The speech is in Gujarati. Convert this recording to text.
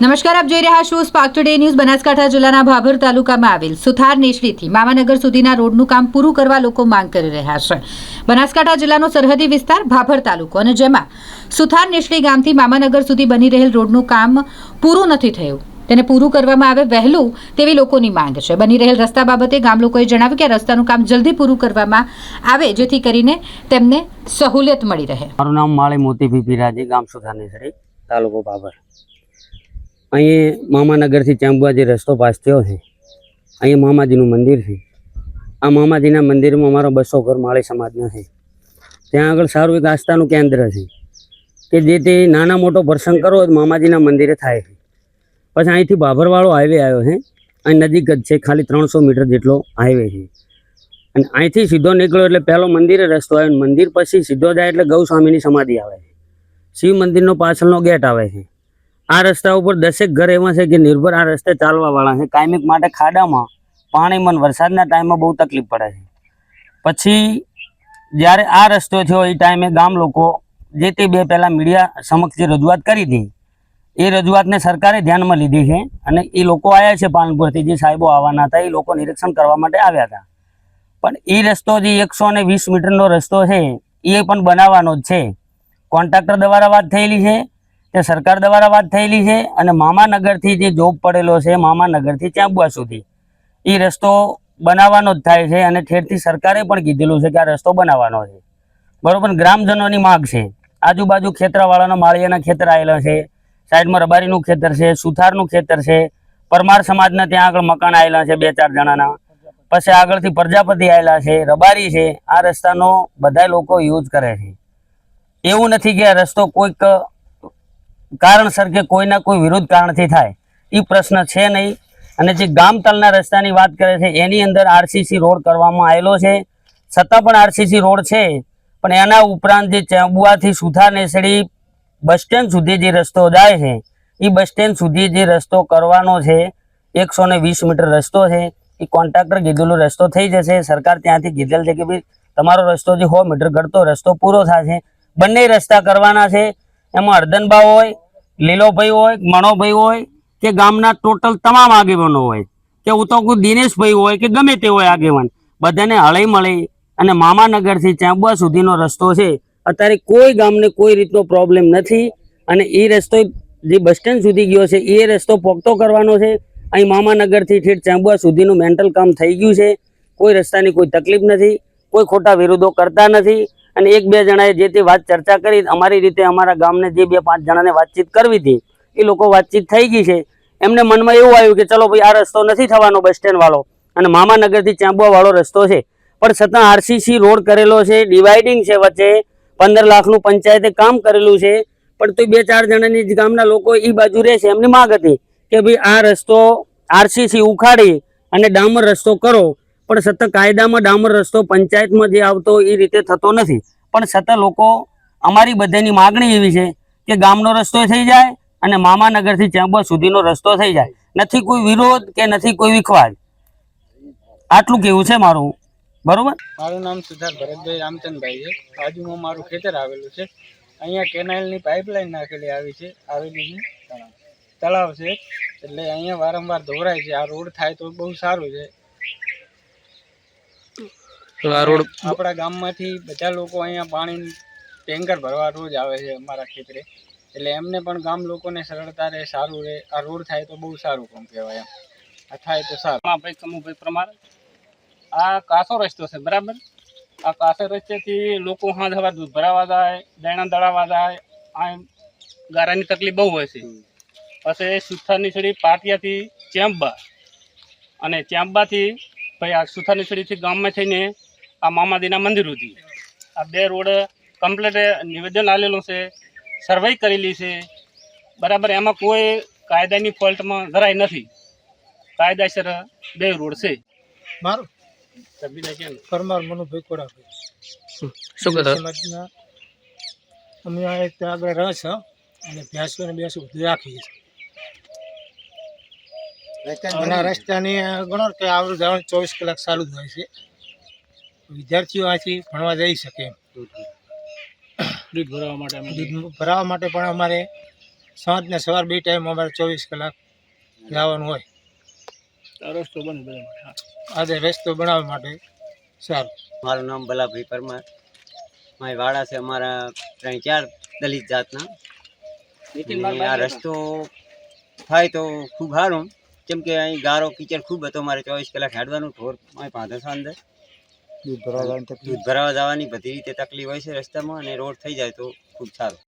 નમસ્કાર, આપ જોઈ રહ્યા છો સ્પાર્ક ટુડે ન્યૂઝ બનાસકાંઠા જિલ્લાના ભાભર તાલુકામાં આવેલ સુથાર નેશડીથી મામાનગર સુધીના રોડનું કામ પૂરું કરવા લોકો માંગ કરી રહ્યા છે. બનાસકાંઠા જિલ્લાનો સરહદી વિસ્તાર ભાભર તાલુકો અને જેમાં સુથાર નેશડી ગામથી મામાનગર સુધી બની રહેલ રોડનું કામ પૂરું નથી થયું. તેને પૂરું કરવામાં આવે વહેલું તેવી લોકોની માંગ છે. બની રહેલ રસ્તા બાબતે ગામ લોકોએ જણાવ્યું કે રસ્તાનું કામ જલ્દી પૂરું કરવામાં આવે, જેથી કરીને તેમને સહુલિયત મળી રહે. મારું નામ માળી મોતી પીપી રાજી ગામ સુથાનેસરી તાલુકો બાબર અહીં મામાનગરથી ચાંબુઆ રસ્તો પાસ થયો છે. અહીં મામાજીનું મંદિર છે. આ મામાજીના મંદિરમાં અમારો બસો ઘર માળી સમાજનો છે. ત્યાં આગળ સારું એક આસ્થાનું કેન્દ્ર છે. કે જે તે નાના મોટો પ્રસંગ કરવો મામાજીના મંદિરે થાય છે. પછી અહીંથી બાભરવાળો હાઈવે આવ્યો છે. અહીં નજીક જ છે, ખાલી ત્રણસો મીટર જેટલો હાઈવે છે. અને અહીંથી સીધો નીકળ્યો એટલે પહેલો મંદિરે રસ્તો આવ્યો મંદિર પછી સીધો જાય એટલે ગૌસ્વામીની સમાધિ આવે છે. શિવ મંદિરનો પાછળનો ગેટ આવે છે. આ રસ્તા ઉપર દસેક ઘર એવા છે કે નિર્ભર આ રસ્તે ચાલવાવાળા છે. કાયમિક માટે ખાડામાં પાણીમાં મન વરસાદના ટાઈમમાં બહુ તકલીફ પડે છે. પછી જ્યારે આ રસ્તો થયો એ ટાઈમે ગામ લોકો જે તે બે પહેલાં મીડિયા સમક્ષ જે રજૂઆત કરી હતી, એ રજૂઆતને સરકારે ધ્યાનમાં લીધી છે અને એ લોકો આવ્યા છે પાલનપુરથી, જે સાહેબો આવવાના હતા, એ લોકો નિરીક્ષણ કરવા માટે આવ્યા હતા. પણ એ રસ્તો જે એકસો અને વીસ મીટરનો રસ્તો છે, એ પણ બનાવવાનો જ છે. કોન્ટ્રાક્ટર દ્વારા વાત થયેલી છે તે સરકાર દ્વારા વાત થયેલી છે અને મામાનગરથી જે જોબ પડેલો છે, મામાનગરથી ચાંબુઆ સુધી. એ રસ્તો બનાવવાનો જ થાય છે અને ઠેરથી સરકારે પણ કીધેલું છે કે આ રસ્તો બનાવવાનો છે. બરોબર, ગ્રામજનોની માગ છે. આજુબાજુ ખેતરવાળાના માળિયાના ખેતર આવેલા છે, સાઈડમાં રબારીનું ખેતર છે, સુથારનું ખેતર છે, પરમાર સમાજના ત્યાં આગળ મકાન આવેલા છે બે ચાર જણાના. પછી આગળથી પ્રજાપતિ આવેલા છે, રબારી છે, આ રસ્તાનો બધા લોકો યુઝ કરે છે. એવું નથી કે આ રસ્તો કોઈક કારણસર કે કોઈના કોઈ વિરુદ્ધ કારણથી થાય. એ પ્રશ્ન છે નહીં. અને જે ગામતલના રસ્તાની વાત કરે છે, એની અંદર આરસીસી રોડ કરવામાં આવેલો છે. છતાં પણ આરસીસી રોડ છે. પણ એના ઉપરાંત જે ચાંબુઆથી સુથાર નેસડી બસ સ્ટેન્ડ સુધી જે રસ્તો જાય છે એ બસ સ્ટેન્ડ સુધી જે રસ્તો કરવાનો છે, એકસો વીસ મીટર રસ્તો છે. એ કોન્ટ્રાક્ટર કીધેલો રસ્તો થઈ જશે. સરકાર ત્યાંથી કીધેલ છે કે ભાઈ તમારો રસ્તો જે સો મીટર ઘડતો રસ્તો પૂરો થશે. બંને રસ્તા કરવાના છે. એમાં અર્ધનબા હોય, લીલોભાઈ હોય, મણોભાઈ હોય, કે ગામના ટોટલ તમામ આગેવાનો હોય. કે કોઈ દિનેશભાઈ હોય, કે ગમે તે હોય આગેવાન. બધાને હળી મળી અને મામાનગરથી ચાંબુઆ સુધીનો રસ્તો છે, અત્યારે કોઈ ગામને કોઈ રીતનો પ્રોબ્લેમ નથી. અને એ રસ્તો જે બસ સ્ટેન્ડ સુધી ગયો છે એ રસ્તો પોગતો કરવાનો છે. અહીં મામાનગરથી ઠેઠ ચાંબુઆ સુધીનું મેન્ટલ કામ થઈ ગયું છે. કોઈ રસ્તાની કોઈ તકલીફ નથી, કોઈ ખોટા વિરોધો કરતા નથી. અને એક બે જણાએ જે તે વાત ચર્ચા કરી, અમારી રીતે અમારા ગામને જે બે પાંચ જણાને વાતચીત કરવી હતી, એ લોકો વાતચીત થઈ ગઈ છે. એમને મનમાં એવું આવ્યું કે ચલો ભાઈ, આ રસ્તો નથી થવાનો બસ સ્ટેન્ડ વાળો. અને મામાનગરથી ચાંબુઆ વાળો રસ્તો છે. પણ છતાં આરસીસી રોડ કરેલો છે, ડિવાઇડિંગ છે વચ્ચે. પંદર લાખનું પંચાયતે કામ કરેલું છે. પણ તો બે ચાર જણાની જ ગામના લોકો એ બાજુ રહે છે. એમની માગ હતી કે ભાઈ આ રસ્તો આરસીસી ઉખાડી અને ડામર રસ્તો કરો. પણ સતત કાયદામાં ડામર રસ્તો પંચાયતમાં જે આવતો એ રીતે થતો નથી. પણ સતત લોકો અમારી બધાની માગણી એવી છે કે ગામનો રસ્તો થઈ જાય અને મામાનગરથી ચાંબા સુધીનો રસ્તો થઈ જાય. નથી કોઈ વિરોધ કે નથી કોઈ વિખવાદ. આટલું કેવું છે મારું? બરોબર? મારું નામ સિદ્ધાર્થ ભરતભાઈ રામચંદભાઈ છે. બાજુમાં મારું ખેતર આવેલું છે. અહીંયા કેનાલની પાઇપલાઇન નાખેલી આવી છે. આવેલી છે. તળાવ છે. એટલે અહીંયા વારંવાર ધોરાય છે. આ રોડ થાય તો બહુ સારું છે. આ રોડ આપણા ગામમાંથી બધા લોકો અહીંયા પાણી ટેન્કર ભરવા રોજ આવે છે અમારા ખેતરે. એટલે એમને પણ ગામ લોકોને સરળતા રહે સારું રહે. આ રોડ થાય તો બહુ સારું કામ કહેવાય એમ. આ થાય તો સારું. હા ભાઈ કમુભાઈ પ્રમાણે આ કાસો રસ્તો છે બરાબર? આ કાસો રસ્તેથી લોકો હાથ હવા દૂધ ભરાવા જાય દાણા દળાવા જાય આ ગારાની તકલીફ બહુ હોય છે. પછી સુથારની છડી પાટિયાથી ચેમ્બા અને ચેમ્બાથી ભાઈ આ સુથારની છડીથી ગામમાં થઈને આ મામાદીના મંદિર સુધી આ બે રોડ કમ્પ્લીટ નિવેદન આવેલું છે સર્વે કરેલી છે. બરાબર એમાં કોઈ કાયદાની ફોલ્ટમાં જરાય નથી. કાયદાસર બે રોડ છે. મારું. પરમાર મનુભાઈ કોડાભાઈ શું કહેતો અમે આ એક આગળ રહે છે અને ભેંસો ને બેસો બધું રાખીએ છીએ રસ્તાની ગણો કે આવડું જવાનું ચોવીસ કલાક ચાલુ જ હોય છે. વિદ્યાર્થીઓ આથી ભણવા જઈ શકે એમ. દૂધ ભરાવા માટે અમે દૂધ ભરાવવા માટે પણ અમારે સાંજને સવાર બે ટાઈમ અમારે ચોવીસ કલાક જવાનું હોય. રસ્તો બને આજે રસ્તો બનાવવા માટે સારું. મારું નામ ભલાભાઈ પરમાર. મારી વાડા છે અમારા ત્રણ ચાર દલિત જાતના. આ રસ્તો થાય તો ખૂબ સારું. કેમ કે અહીં ગારો કિચડ ખૂબ હતો મારે ચોવીસ કલાક હેડવાનું ઢોર મારી પાંધે છે અંદર દૂધ ભરાવા જવાની બધી રીતે તકલીફ હોય છે રસ્તામાં અને રોડ થઈ જાય તો ખૂબ સારું.